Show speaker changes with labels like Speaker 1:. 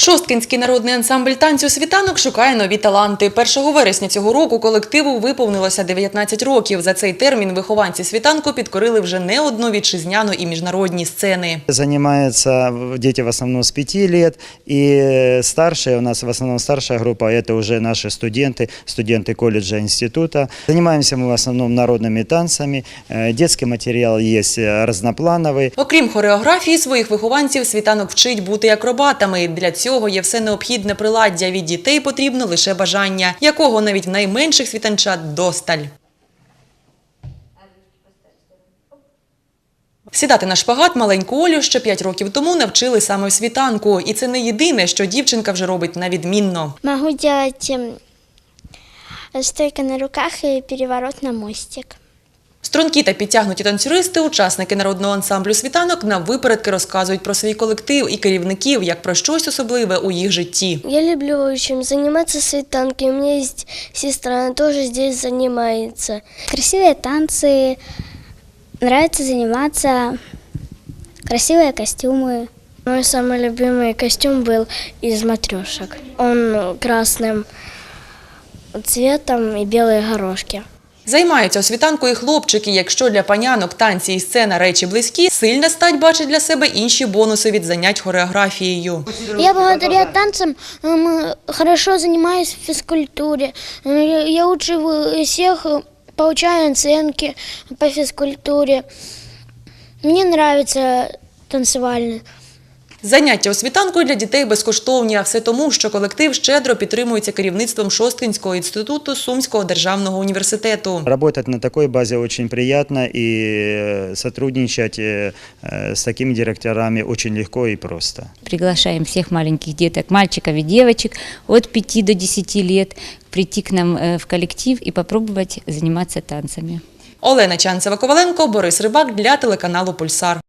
Speaker 1: Шосткинський народний ансамбль танцю світанок шукає нові таланти. 1 вересня цього року колективу виповнилося 19 років. За цей термін вихованці світанку підкорили вже не одну вітчизняну і міжнародні сцени.
Speaker 2: Занимаются дети в основном с 5 лет, и старшие, у нас в основном старшая группа, это уже наши студенты, студенты колледжа, института. Занимаемся мы в основном народными танцами, Э, детский материал есть э, разноплановый.
Speaker 1: Окрім хореографії, своїх вихованців світанок вчить бути акробатами. Для цього є все необхідне приладдя. Від дітей потрібно лише бажання, якого навіть в найменших світанчат досталь. Сідати на шпагат маленьку Олю ще 5 років тому навчили саме в світанку. І це не єдине, що дівчинка вже робить на відмінно.
Speaker 3: Могу эм, стойка на руках и переворот на мостик.
Speaker 1: Стрункі та підтягнуті танцюристи, учасники народного ансамблю світанок, на випередки розказують про свій колектив і керівників, як про щось особливе у їх житті.
Speaker 3: Я люблю очень заниматься светанкой. У меня есть сестра, она тоже здесь занимается. Красивые танцы, нравится заниматься, красивые костюмы. Мой самый любимый костюм был из матрешек. Он красным цветом и белые горошки.
Speaker 1: Займаються і хлопчики. Якщо для панянок танці і сцена речі близькі, сильна стать бачить для себе інші бонуси від занять хореографією.
Speaker 3: Я благодаря танцам м, хорошо занимаюсь в физкультуре. М, Я я лучше в- всех э, получаю оценки по физкультуре. Мне нравится танцевальный.
Speaker 1: Заняття у світанку для дітей безкоштовні, а все тому, що колектив щедро підтримується керівництвом Шосткинського інституту Сумського державного університету.
Speaker 2: Работать на такой базе очень приятно, и э, сотрудничать э, э, с такими директорами очень легко и просто.
Speaker 4: Приглашаем всех маленьких деток, мальчиков и девочек от 5 до 10 лет прийти к нам э, в коллектив и попробовать заниматься танцами.
Speaker 1: Олена Чанцева-Коваленко, Борис Рибак для телеканалу Пульсар.